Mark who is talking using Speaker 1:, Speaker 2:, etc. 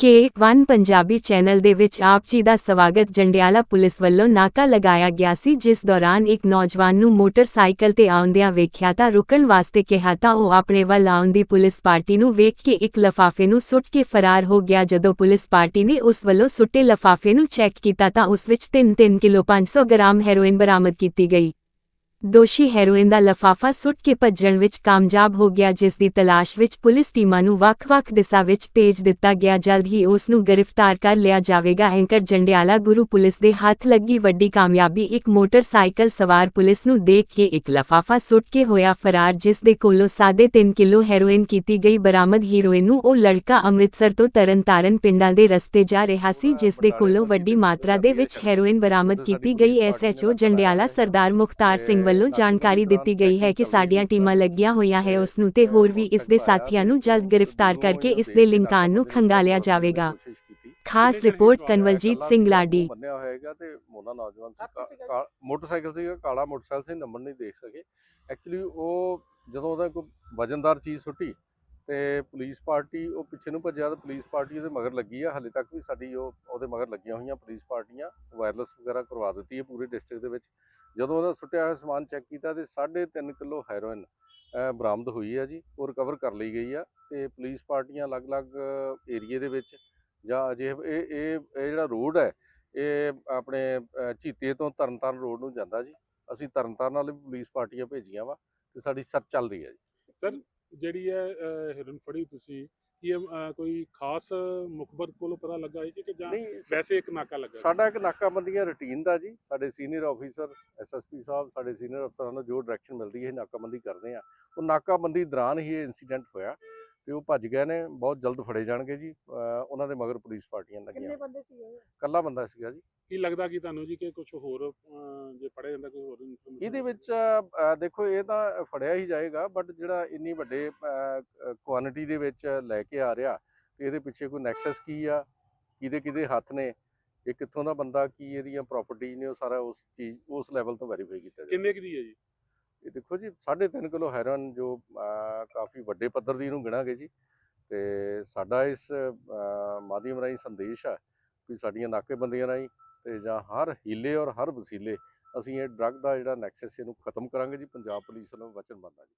Speaker 1: ਕੇ one Punjabi channel ਦੇ ਵਿੱਚ ਆਪ ਜੀ ਦਾ ਸਵਾਗਤ ਜੰਡਿਆਲਾ ਪੁਲਿਸ ਵੱਲੋਂ ਨਾਕਾ ਲਗਾਇਆ ਗਿਆ ਸੀ, ਜਿਸ ਦੌਰਾਨ ਇੱਕ ਨੌਜਵਾਨ ਨੂੰ ਮੋਟਰਸਾਈਕਲ ਤੇ ਆਉਂਦਿਆਂ ਵੇਖਿਆ ਤਾਂ ਰੁਕਣ ਵਾਸਤੇ ਕਿਹਾ ਤਾਂ ਉਹ ਆਪਣੇ ਵੱਲ ਆਉਂਦੀ ਪੁਲਿਸ ਪਾਰਟੀ ਨੂੰ ਵੇਖ ਕੇ ਇੱਕ ਲਫਾਫੇ ਨੂੰ ਸੁੱਟ ਕੇ ਫਰਾਰ ਹੋ ਗਿਆ। ਜਦੋਂ ਪੁਲਿਸ ਪਾਰਟੀ ਨੇ ਉਸ ਵੱਲੋਂ ਸੁੱਟੇ ਲਫਾਫੇ ਨੂੰ ਚੈੱਕ ਕੀਤਾ ਤਾਂ ਉਸ ਵਿੱਚ 3-3 ਕਿਲੋ 500 ਗ੍ਰਾਮ ਹੈਰੋਇਨ ਬਰਾਮਦ ਕੀਤੀ ਗਈ। ਦੋਸ਼ੀ ਹੈਰੋਇਨ ਦਾ ਲਫਾਫਾ ਸੁੱਟ ਕੇ ਭੱਜਣ ਵਿੱਚ ਕਾਮਯਾਬ ਹੋ ਗਿਆ, ਜਿਸ ਦੀ ਤਲਾਸ਼ ਵਿੱਚ ਪੁਲਿਸ ਟੀਮਾਂ ਨੂੰ ਵੱਖ-ਵੱਖ ਦਿਸ਼ਾ ਵਿੱਚ ਭੇਜ ਦਿੱਤਾ ਗਿਆ। ਜਲਦ ਹੀ ਉਸ ਨੂੰ ਗ੍ਰਿਫਤਾਰ ਕਰ ਲਿਆ ਜਾਵੇਗਾ। ਐਂਕਰ ਜੰਡਿਆਲਾ ਗੁਰੂ ਪੁਲਿਸ ਦੇ ਹੱਥ ਲੱਗੀ ਵੱਡੀ ਕਾਮਯਾਬੀ, ਇੱਕ ਮੋਟਰਸਾਈਕਲ ਸਵਾਰ ਪੁਲਿਸ ਨੂੰ ਦੇਖ ਕੇ ਇੱਕ ਲਫਾਫਾ ਸੁੱਟ ਕੇ ਹੋਇਆ ਫਰਾਰ, ਜਿਸ ਦੇ ਕੋਲੋਂ ਸਾਢੇ ਤਿੰਨ ਕਿਲੋ ਹੈਰੋਇਨ ਕੀਤੀ ਗਈ। ਬਰਾਮਦ ਹੀਰੋਇਨ ਨੂੰ ਉਹ ਲੜਕਾ ਅੰਮ੍ਰਿਤਸਰ ਤੋਂ ਤਰਨਤਾਰਨ ਪਿੰਡਾਂ ਦੇ ਰਸਤੇ ਜਾ ਰਿਹਾ ਸੀ, ਜਿਸ ਦੇ ਕੋਲੋਂ ਵੱਡੀ ਮਾਤਰਾ ਦੇ ਵਿੱਚ ਹੈਰੋਇਨ ਬਰਾਮਦ ਕੀਤੀ ਗਈ। ਐਸਐਚਓ ਜੰਡਿਆਲਾ ਸਰਦਾਰ ਮੁਖਤਾਰ ਸਿੰਘ ਵੱਲੋਂ ਜਾਣਕਾਰੀ ਦਿੱਤੀ ਗਈ ਹੈ ਕਿ ਸਾਡੀਆਂ ਟੀਮਾਂ ਲੱਗੀਆਂ ਹੋਈਆਂ ਹੈ। ਉਸ ਨੂੰ ਤੇ ਹੋਰ ਵੀ ਇਸ ਦੇ ਸਾਥੀਆਂ ਨੂੰ ਜਲਦ ਗ੍ਰਿਫਤਾਰ ਕਰਕੇ ਇਸ ਦੇ ਲਿੰਕਾਂ ਨੂੰ ਖੰਗਾਲਿਆ ਜਾਵੇਗਾ। ਖਾਸ ਰਿਪੋਰਟ ਕਨਵਲਜੀਤ ਸਿੰਘ ਲਾਡੀ।
Speaker 2: ਬੰਨਿਆ ਹੋਏਗਾ ਤੇ ਮੋਨਾ ਨੌਜਵਾਨ ਸੀ, ਕਾ- ਮੋਟਰਸਾਈਕਲ ਸੀਗਾ ਕਾਲਾ ਮੋਟਰਸਾਈਕਲ ਸੀ, ਨੰਬਰ ਨਹੀਂ ਦੇਖ ਸਕੇ। ਐਕਚੁਅਲੀ ਉਹ ਜਦੋਂ ਉਹਦਾ ਕੋਈ ਵਜਨਦਾਰ ਚੀਜ਼ ਸੁੱਟੀ ਤੇ ਪੁਲਿਸ ਪਾਰਟੀ ਉਹ ਪਿੱਛੇ ਨੂੰ ਭੱਜਿਆ ਤੇ ਪੁਲਿਸ ਪਾਰਟੀ ਉਹਦੇ ਮਗਰ ਲੱਗੀ ਆ। ਹਲੇ ਤੱਕ ਵੀ ਸਾਡੀ ਉਹ, ਉਹਦੇ ਮਗਰ ਲੱਗੀਆਂ ਹੋਈਆਂ ਪੁਲਿਸ ਪਾਰਟੀਆਂ, ਵਾਇਰਲੈਸ ਵਗੈਰਾ ਕਰਵਾ ਦਿੱਤੀ ਹੈ ਪੂਰੇ ਡਿਸਟ੍ਰਿਕਟ ਦੇ ਵਿੱਚ। ਜਦੋਂ ਉਹਦਾ ਸੁੱਟਿਆ ਹੋਇਆ ਸਮਾਨ ਚੈੱਕ ਕੀਤਾ ਤੇ 3.5 ਕਿਲੋ ਹੈਰੋਇਨ ਬਰਾਮਦ ਹੋਈ ਹੈ ਜੀ ਉਹ ਰਿਕਵਰ ਕਰ ਲਈ ਗਈ ਆ ਤੇ ਪੁਲਿਸ ਪਾਰਟੀਆਂ ਅਲੱਗ-ਅਲੱਗ ਏਰੀਏ ਦੇ ਵਿੱਚ ਜਾਂ ਅਜੇ ਇਹ ਇਹ ਇਹ ਜਿਹੜਾ ਰੋਡ ਹੈ ਇਹ ਆਪਣੇ ਅਹ, ਝੀਤੇ ਤੋਂ ਤਰਨਤਾਰਨ ਰੋਡ ਨੂੰ ਜਾਂਦਾ ਜੀ। ਅਸੀਂ ਤਰਨਤਾਰਨ ਵਾਲੇ ਵੀ ਪੁਲਿਸ ਪਾਰਟੀਆਂ ਭੇਜੀਆਂ ਵਾ ਤੇ ਸਾਡੀ ਸਰਚ ਚੱਲ ਰਹੀ ਹੈ ਜੀ।
Speaker 3: ਸਰ ਜਿਹੜੀ ਹੈ ਹਿਰਨ ਫੜੀ ਤੁਸੀਂ ਕੀ ਇਹ, ਕੋਈ ਖਾਸ ਮੁਖਬਰ ਕੋਲੋਂ ਪਤਾ ਲੱਗਾ ਹੈ ਜੀ ਕਿ ਜਾਂ
Speaker 2: ਸ-
Speaker 3: ਵੈਸੇ ਇੱਕ ਨਾਕਾ ਲੱਗਾ
Speaker 2: ਸਾਡਾ ਇੱਕ ਨਾਕਾਬੰਦੀਆਂ ਰੁਟੀਨ ਦਾ ਜੀ ਸਾਡੇ ਸੀਨੀਅਰ ਆਫੀਸਰ ਐਸਐਸਪੀ ਸਾਹਿਬ ਸਾਡੇ ਸੀਨੀਅਰ ਅਫਸਰਾਂ ਨੂੰ ਜੋ ਡਾਇਰੈਕਸ਼ਨ ਮਿਲਦੀ ਹੈ ਨਾਕਾਬੰਦੀ ਕਰਦੇ ਆ ਉਹ ਨਾਕਾਬੰਦੀ ਦੌਰਾਨ ਹੀ ਇਹ ਇਨਸੀਡੈਂਟ ਹੋਇਆ ਤੇ ਉਹ ਭੱਜ ਗਏ ਨੇ ਬਹੁਤ ਜਲਦ ਫੜੇ ਜਾਣਗੇ ਜੀ ਉਹਨਾਂ ਦੇ ਮਗਰ ਪੁਲਿਸ ਪਾਰਟੀਆਂ
Speaker 4: ਕਿੰਨੇ
Speaker 2: ਲੱਗੀਆਂ
Speaker 4: ਬੰਦੇ ਸੀ
Speaker 2: ਕੱਲਾ ਬੰਦਾ ਸੀਗਾ ਜੀ।
Speaker 3: ਕੀ ਲੱਗਦਾ ਕਿ ਤੁਹਾਨੂੰ ਜੀ ਕਿ ਕੁਝ ਹੋਰ ਜੇ ਜਾਂਦਾ ਕੋਈ ਹੋਰ information
Speaker 2: ਇਹਦੇ ਵਿੱਚ ਦੇਖੋ ਇਹ ਤਾਂ ਫੜਿਆ ਹੀ ਜਾਏਗਾ ਬਟ ਜਿਹੜਾ ਇੰਨੀ ਵੱਡੇ ਕੁਆਂਟੀਟੀ ਦੇ ਵਿੱਚ ਲੈ ਕੇ ਆ ਰਿਹਾ ਤੇ ਇਹਦੇ ਪਿੱਛੇ ਕੋਈ ਨੈਕਸਸ ਕੀ ਆ? ਕਿਹਦੇ ਕਿਹਦੇ ਹੱਥ ਨੇ? ਇਹ ਕਿੱਥੋਂ ਦਾ ਬੰਦਾ ਕੀ ਇਹਦੀਆਂ ਪ੍ਰਾਪਰਟੀ ਨੇ? ਉਹ ਸਾਰਾ ਉਸ ਚੀਜ਼ ਉਸ ਲੈਵਲ ਤੋਂ ਵੈਰੀਫਾਈ ਕੀਤਾ ਜਾਏ
Speaker 3: ਕਿੰਨੇ ਕੁ ਦੀ ਹੈ ਜੀ?
Speaker 2: ਇਹ ਦੇਖੋ ਜੀ 3.5 ਕਿਲੋ ਹੈਰੋਇਨ ਜੋ ਕਾਫੀ ਵੱਡੇ ਪੱਧਰ ਦੀ ਇਹਨੂੰ ਗਿਣਾਂਗੇ ਜੀ। ਤੇ ਸਾਡਾ ਇਸ ਅਹ, ਮਾਧਿਅਮ ਰਾਹੀਂ ਸੰਦੇਸ਼ ਹੈ ਵੀ ਸਾਡੀਆਂ ਨਾਕੇਬੰਦੀਆਂ ਰਾਹੀਂ ਤੇ ਜਾਂ ਹਰ ਹੀਲੇ ਔਰ ਹਰ ਵਸੀਲੇ ਅਸੀਂ ਇਹ ਡਰੱਗ ਦਾ ਜਿਹੜਾ ਨੈਕਸਸ ਇਹਨੂੰ ਖਤਮ ਕਰਾਂਗੇ ਜੀ, ਪੰਜਾਬ ਪੁਲਿਸ ਵੱਲੋਂ ਵਚਨਬੱਧ ਹੈ ਜੀ।